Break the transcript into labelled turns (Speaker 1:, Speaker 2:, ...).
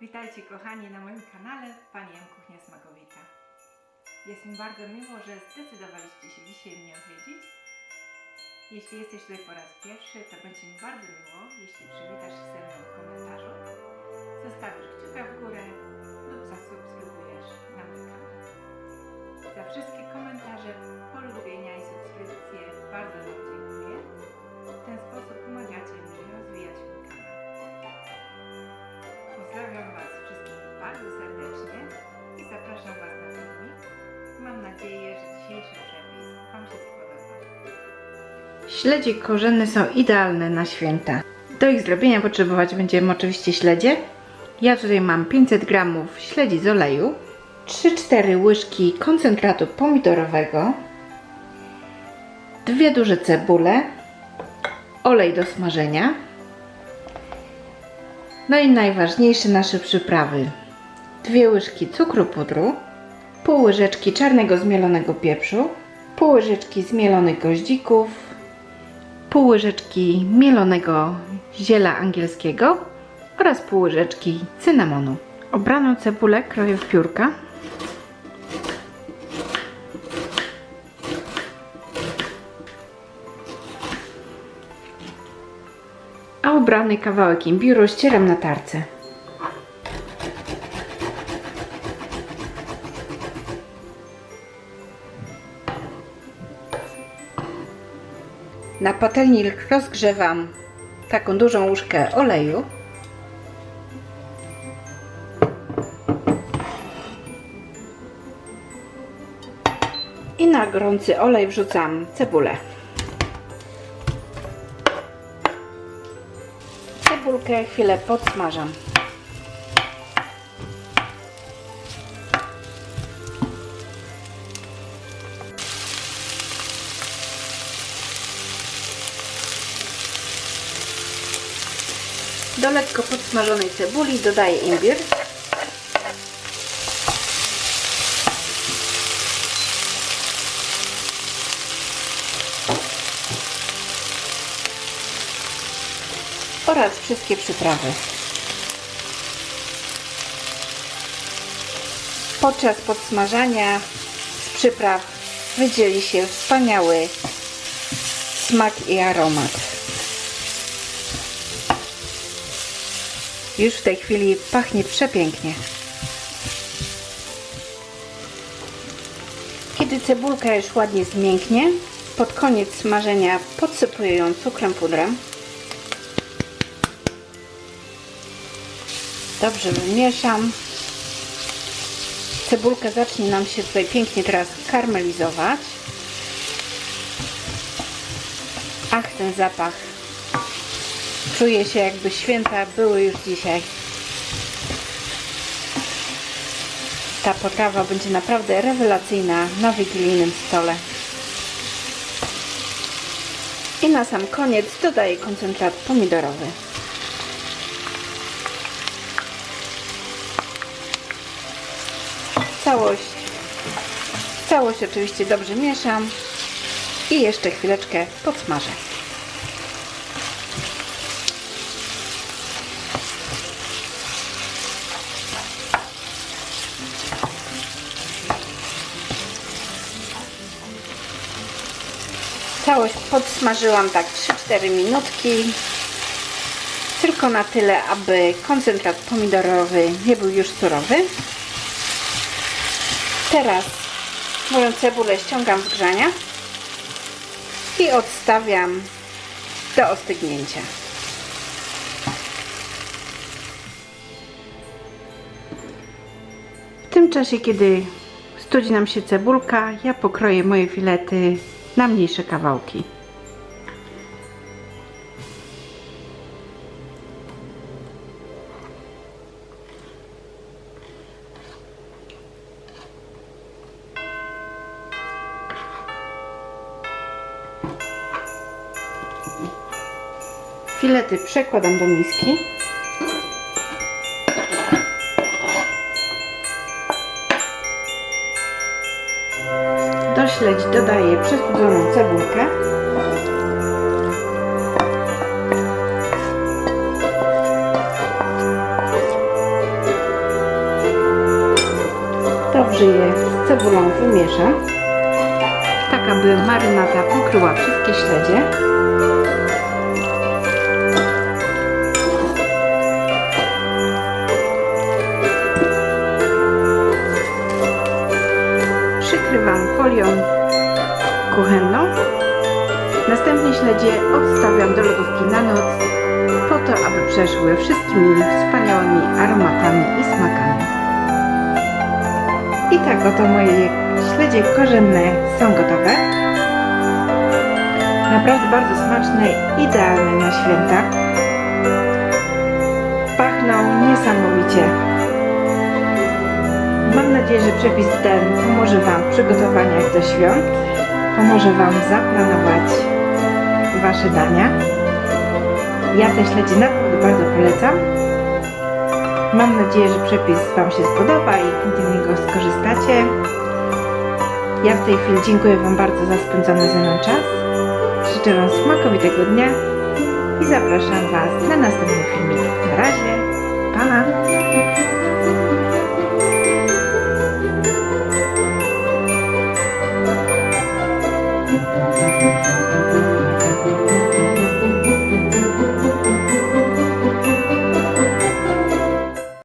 Speaker 1: Witajcie kochani na moim kanale Pani Kuchnia Smakowita. Jest mi bardzo miło, że zdecydowaliście się dzisiaj mnie odwiedzić. Jeśli jesteś tutaj po raz pierwszy, to będzie mi bardzo miło, jeśli przywitasz się ze mną w komentarzu, zostawisz kciuka w górę lub zasubskrybujesz na mój kanał. Za wszystkie komentarze, Śledzie korzenne są idealne na święta. Do ich zrobienia potrzebować będziemy oczywiście śledzie. Ja tutaj mam 500 g śledzi z oleju, 3-4 łyżki koncentratu pomidorowego, dwie duże cebule, olej do smażenia, no i najważniejsze nasze przyprawy. Dwie łyżki cukru pudru, pół łyżeczki czarnego zmielonego pieprzu, pół łyżeczki zmielonych goździków, pół łyżeczki mielonego ziela angielskiego oraz pół łyżeczki cynamonu. Obraną cebulę kroję w piórka. a ubrany kawałek imbiru ścieram na tarce. Na patelni rozgrzewam taką dużą łyżkę oleju. I na gorący olej wrzucam cebulę. Cebulkę chwilę podsmażam. Do lekko podsmażonej cebuli dodaję imbir. oraz wszystkie przyprawy. Podczas podsmażania z przypraw wydzieli się wspaniały smak i aromat. Już w tej chwili pachnie przepięknie. Kiedy cebulka już ładnie zmięknie, pod koniec smażenia podsypuję ją cukrem pudrem. Dobrze wymieszam. Cebulka zacznie nam się tutaj pięknie teraz karmelizować. Ach, ten zapach. Czuję się jakby święta były już dzisiaj. Ta potrawa będzie naprawdę rewelacyjna na wigilijnym stole. I na sam koniec dodaję koncentrat pomidorowy. Całość, całość oczywiście dobrze mieszam i jeszcze chwileczkę podsmażę. Całość podsmażyłam tak 3-4 minutki. Tylko na tyle, aby koncentrat pomidorowy nie był już surowy. Teraz moją cebulę ściągam z grzania i odstawiam do ostygnięcia. W tym czasie, kiedy studzi nam się cebulka, ja pokroję moje filety na mniejsze kawałki. Filety przekładam do miski. śledź dodaję przestudzoną cebulkę.
Speaker 2: Dobrze je z cebulą wymieszam, tak aby marynata pokryła wszystkie śledzie. Kuchenną. Następnie śledzie odstawiam do lodówki na noc po to, aby przeszły wszystkimi wspaniałymi aromatami i smakami. I tak oto moje śledzie korzenne są gotowe. Naprawdę bardzo smaczne, idealne na święta. Pachną niesamowicie. Nadzieję, że przepis ten pomoże Wam w przygotowaniach do świąt, pomoże Wam zaplanować Wasze dania. Ja te śledzie naprawdę bardzo polecam. Mam nadzieję, że przepis Wam się spodoba i z niego skorzystacie. Ja w tej chwili dziękuję Wam bardzo za spędzony ze mną czas. Życzę Wam smakowitego dnia i zapraszam Was na następny filmik. Na